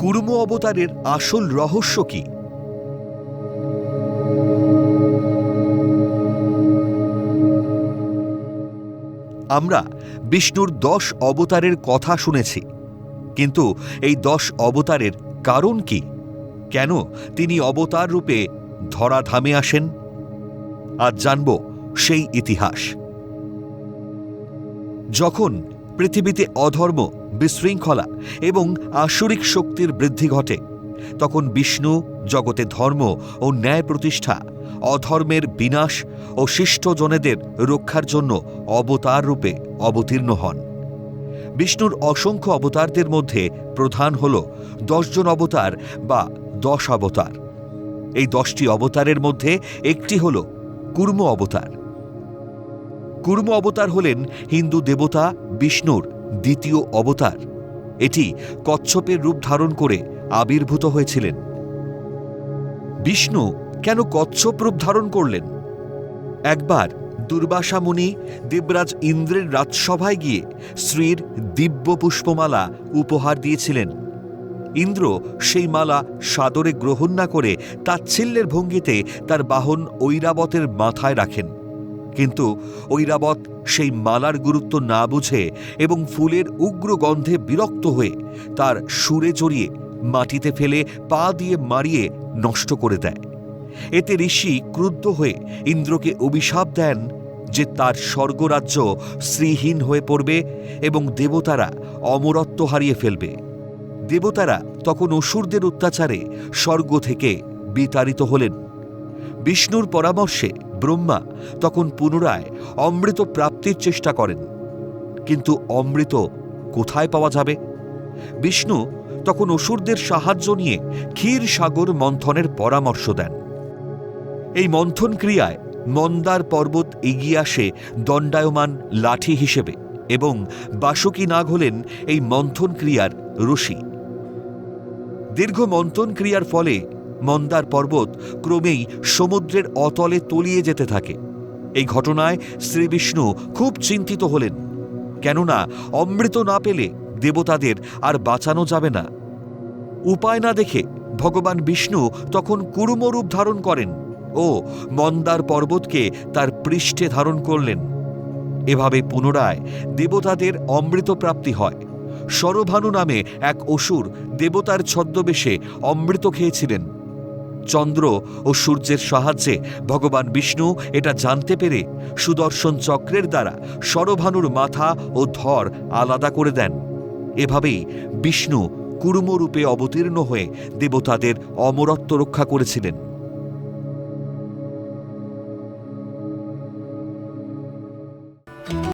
কুর্ম অবতারের আসল রহস্য কি? আমরা বিষ্ণুর দশ অবতারের কথা শুনেছি, কিন্তু এই দশ অবতারের কারণ কি? কেন তিনি অবতার রূপে ধরাধামে আসেন? আজ জানব সেই ইতিহাস। যখন পৃথিবীতে অধর্ম, বিশৃঙ্খলা এবং আসরিক শক্তির বৃদ্ধি ঘটে। তখন বিষ্ণু, জগতে ধর্ম ও ন্যায় প্রতিষ্ঠা, অধর্মের বিনাশ ও শিষ্টজনেদের রক্ষার জন্য অবতার রূপে অবতীর্ণ হন। বিষ্ণুর অসংখ্য অবতারদের মধ্যে প্রধান হল দশজন অবতার বা দশ অবতার। এই দশটি অবতারের মধ্যে একটি হল কুর্ম অবতার। কুর্ম অবতার হলেন হিন্দু দেবতা বিষ্ণুর দ্বিতীয় অবতার। এটি কচ্ছপের রূপ ধারণ করে আবির্ভূত হয়েছিলেন। বিষ্ণু কেন কচ্ছপ রূপ ধারণ করলেন? একবার দুর্বাসা মুনি দেবরাজ ইন্দ্রের রাজসভায় গিয়ে শ্রীর দিব্য পুষ্পমালা উপহার দিয়েছিলেন। ইন্দ্র সেই মালা সাদরে গ্রহণ না করে তাচ্ছিল্যের ভঙ্গিতে তার বাহন ঐরাবতের মাথায় রাখেন। কিন্তু ঐরাবত সেই মালার গুরুত্ব না বুঝে এবং ফুলের উগ্র গন্ধে বিরক্ত হয়ে তার সুরে জড়িয়ে মাটিতে ফেলে পা দিয়ে মারিয়ে নষ্ট করে দেয়। এতে ঋষি ক্রুদ্ধ হয়ে ইন্দ্রকে অভিশাপ দেন যে তার স্বর্গরাজ্য শ্রীহীন হয়ে পড়বে এবং দেবতারা অমরত্ব হারিয়ে ফেলবে। দেবতারা তখন অসুরদের অত্যাচারে স্বর্গ থেকে বিতাড়িত হলেন। বিষ্ণুর পরামর্শে ব্রহ্মা তখন পুনরায় অমৃত প্রাপ্তির চেষ্টা করেন। কিন্তু অমৃত কোথায় পাওয়া যাবে? বিষ্ণু তখন অসুরদের সাহায্য নিয়ে ক্ষীর সাগর মন্থনের পরামর্শ দেন। এই মন্থন ক্রিয়ায় মন্দার পর্বত এগিয়ে আসে দণ্ডায়মান লাঠি হিসেবে এবং বাসুকী নাগ হলেন এই মন্থন ক্রিয়ার ঋষি দীর্ঘ মন্থন ক্রিয়ার ফলে মন্দার পর্বত ক্রমেই সমুদ্রের অতলে তলিয়ে যেতে থাকে। এই ঘটনায় শ্রীবিষ্ণু খুব চিন্তিত হলেন, কেননা অমৃত না পেলে দেবতাদের আর বাঁচানো যাবে না। উপায় না দেখে ভগবান বিষ্ণু তখন কুরুমরূপ ধারণ করেন ও মন্দার পর্বতকে তার পৃষ্ঠে ধারণ করলেন। এভাবে পুনরায় দেবতাদের অমৃত প্রাপ্তি হয়। সরভানু নামে এক অসুর দেবতার ছদ্মবেশে অমৃত খেয়েছিলেন। চন্দ্র ও সূর্যের সাহায্যে ভগবান বিষ্ণু এটা জানতে পেরে সুদর্শন চক্রের দ্বারা সরভানুর মাথা ও ধর আলাদা করে দেন। এভাবেই বিষ্ণু কুর্মরূপে অবতীর্ণ হয়ে দেবতাদের অমরত্ব রক্ষা করেছিলেন।